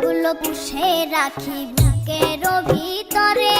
গুলো পুষে রাখি বুকের ভিতরে।